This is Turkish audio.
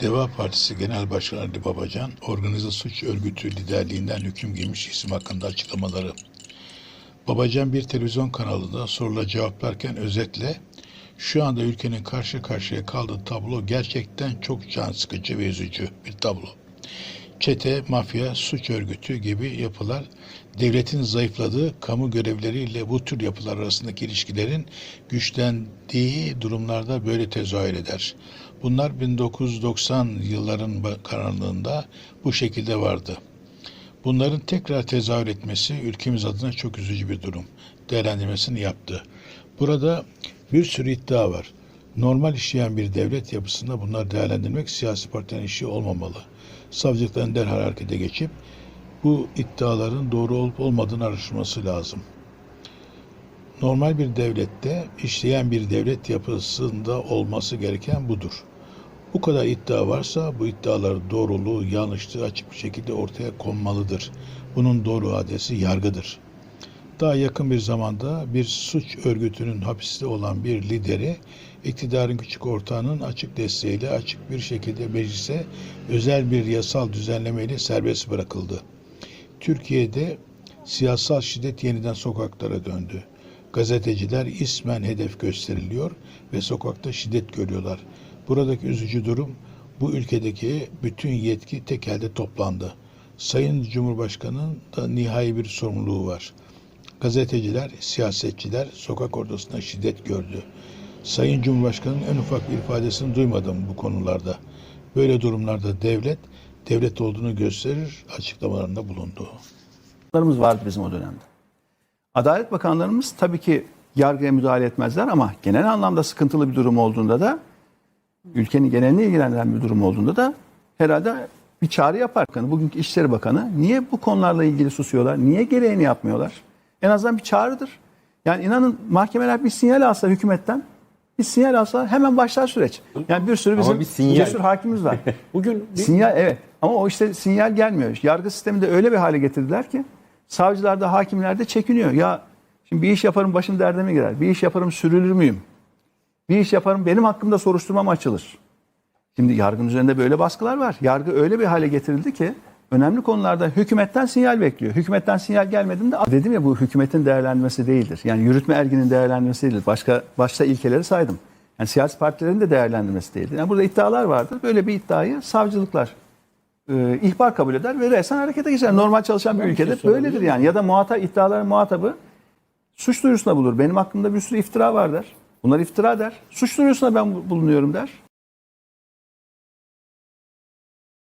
Deva Partisi Genel Başkanı Ali Babacan, organize suç örgütü liderliğinden hüküm giymiş isim hakkında açıklamaları. Babacan bir televizyon kanalında sorular cevaplarken özetle şu anda ülkenin karşı karşıya kaldığı tablo gerçekten çok can sıkıcı ve üzücü bir tablo. Çete, mafya, suç örgütü gibi yapılar devletin zayıfladığı kamu görevleriyle bu tür yapılar arasındaki ilişkilerin güçlendiği durumlarda böyle tezahür eder. Bunlar 1990 yılların karanlığında bu şekilde vardı. Bunların tekrar tezahür etmesi ülkemiz adına çok üzücü bir durum. Değerlendirmesini yaptı. Burada bir sürü iddia var. Normal işleyen bir devlet yapısında bunları değerlendirmek siyasi partilerin işi olmamalı. Savcılıkların derhal harekete geçip bu iddiaların doğru olup olmadığını araştırması lazım. Normal bir devlette işleyen bir devlet yapısında olması gereken budur. Bu kadar iddia varsa bu iddiaların doğruluğu, yanlışlığı açık bir şekilde ortaya konmalıdır. Bunun doğru adresi yargıdır. Daha yakın bir zamanda bir suç örgütünün hapiste olan bir lideri iktidarın küçük ortağının açık desteğiyle açık bir şekilde meclise özel bir yasal düzenlemeyle serbest bırakıldı. Türkiye'de siyasal şiddet yeniden sokaklara döndü. Gazeteciler ismen hedef gösteriliyor ve sokakta şiddet görüyorlar. Buradaki üzücü durum bu ülkedeki bütün yetki tek elde toplandı. Sayın Cumhurbaşkanı'nın da nihai bir sorumluluğu var. Gazeteciler, siyasetçiler sokak ortasında şiddet gördü. Sayın Cumhurbaşkanı'nın en ufak bir ifadesini duymadım bu konularda. Böyle durumlarda devlet, devlet olduğunu gösterir açıklamalarında bulundu. Bakanlarımız vardı bizim o dönemde. Adalet bakanlarımız tabii ki yargıya müdahale etmezler ama genel anlamda sıkıntılı bir durum olduğunda da ülkenin genelini ilgilendiren bir durum olduğunda da herhalde bir çağrı yapar. Bugünkü İçişleri Bakanı niye bu konularla ilgili susuyorlar? Niye gereğini yapmıyorlar? En azından bir çağrıdır. Yani inanın mahkemeler bir sinyal alsa hükümetten bir sinyal alsa hemen başlar süreç. Yani bir sürü bizim bir sinyal. cesur hakimimiz var. Bugün bir- Sinyal evet ama o işte sinyal gelmiyor. Yargı sisteminde öyle bir hale getirdiler ki savcılar da hakimler de çekiniyor. Ya şimdi bir iş yaparım başım derde mi girer? Bir iş yaparım sürülür müyüm? Bir iş yaparım benim hakkımda soruşturma mı açılır? Şimdi yargının üzerinde böyle baskılar var. Yargı öyle bir hale getirildi ki önemli konularda hükümetten sinyal bekliyor. Hükümetten sinyal gelmediğinde dedim ya bu hükümetin değerlendirmesi değildir. Yani yürütme erginin değerlendirmesi değildir. Başka başta ilkeleri saydım. Yani siyasi partilerin de değerlendirmesi değildir. Yani burada iddialar vardır. Böyle bir iddiayı savcılıklar e, ihbar kabul eder ve resen harekete geçer. Normal çalışan bir şey ülkede sorabilir böyledir yani. Ya da muhatap iddiaların muhatabı suç duyurusunda bulur. Benim hakkımda bir sürü iftira var der. Bunlar iftira der. Suç duyurusunda ben bulunuyorum der.